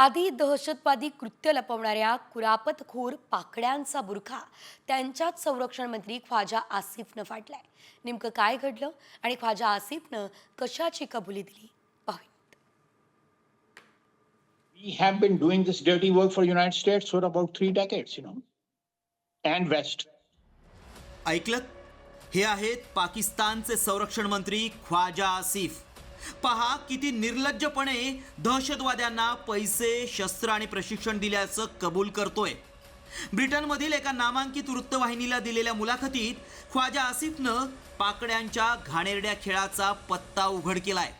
आधी दहशतवादी कृत्य लपवणाऱ्या कुरापतखोर पाकड्यांचा बुरखा त्यांच्याच संरक्षण मंत्री ख्वाजा आसिफनं फाटलाय. नेमकं काय घडलं आणि ख्वाजा आसिफनं कशाची कबुली दिली? We have been doing this dirty work for United States for about three decades, you know, and West. ऐकलं हे आहेत पाकिस्तानचे संरक्षण मंत्री ख्वाजा आसिफ. पहा किती निर्लज्जपणे दहशतवाद्यांना पैसे शस्त्र आणि प्रशिक्षण दिल्याचं कबूल करतोय ब्रिटनमधील एका नामांकित वृत्तवाहिनीला दिलेल्या मुलाखतीत ख्वाजा आसिफनं पाकड्यांच्या घाणेरड्या खेळाचा पत्ता उघड केलाय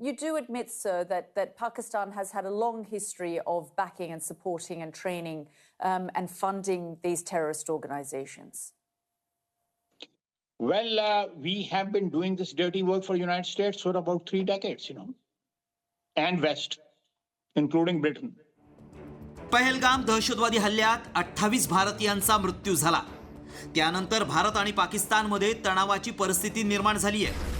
You do admit, sir, that, that Pakistan has had a long history of backing and supporting and training um, and funding these terrorist organizations. Well, uh, we have been doing this dirty work for United States for about three decades, you know, and West, including Britain. Pahalgam दहशतवादी हल्ल्यात अठ्ठावीस भारतीयांचा मृत्यू झाला त्यानंतर भारत आणि पाकिस्तानमध्ये तणावाची परिस्थिती निर्माण झाली आहे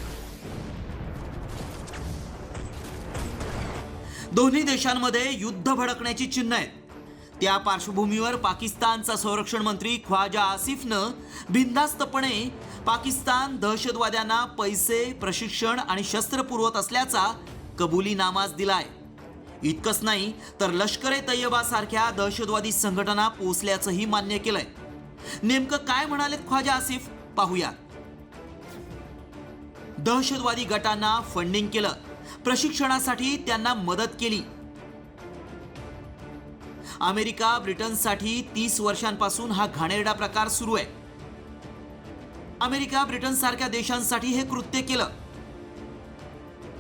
दोन्ही देशांमध्ये युद्ध भडकण्याची चिन्ह आहेत त्या पार्श्वभूमीवर पाकिस्तानचा संरक्षण मंत्री ख्वाजा आसिफनं बिनधास्तपणे पाकिस्तान दहशतवाद्यांना पैसे प्रशिक्षण आणि शस्त्र पुरवत असल्याचा कबुलीनामाच दिलाय. इतकंच नाही तर लष्कर ए दहशतवादी संघटना पोचल्याचंही मान्य केलंय. नेमकं काय म्हणालेत ख्वाजा आसिफ? पाहूया दहशतवादी गटांना फंडिंग केलं. प्रशिक्षणासाठी त्यांना मदत केली. अमेरिका ब्रिटनसाठी तीस वर्षांपासून हा घाणेरडा प्रकार सुरू आहे. अमेरिका ब्रिटन सारख्या देशांसाठी हे कृत्य केलं.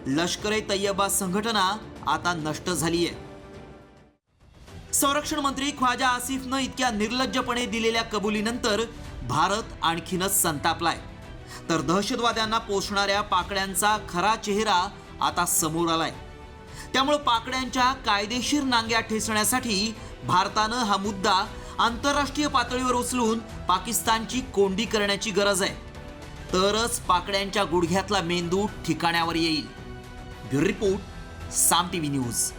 लष्करे तय्यबा संघटना आता नष्ट झालीय. संरक्षण मंत्री ख्वाजा आसिफनं इतक्या निर्लज्जपणे दिलेल्या कबुलीनंतर भारत आणखीनच संतापलाय. तर दहशतवाद्यांना पोचणाऱ्या पाकड्यांचा खरा चेहरा आता समोर आलाय. त्यामुळे पाकड्यांच्या कायदेशीर नांग्या ठेचण्यासाठी भारतानं हा मुद्दा आंतरराष्ट्रीय पातळीवर उचलून पाकिस्तानची कोंडी करण्याची गरज आहे. तरच पाकड्यांच्या गुडघ्यातला मेंदू ठिकाण्यावर येईल. Bureau report Saam T V news.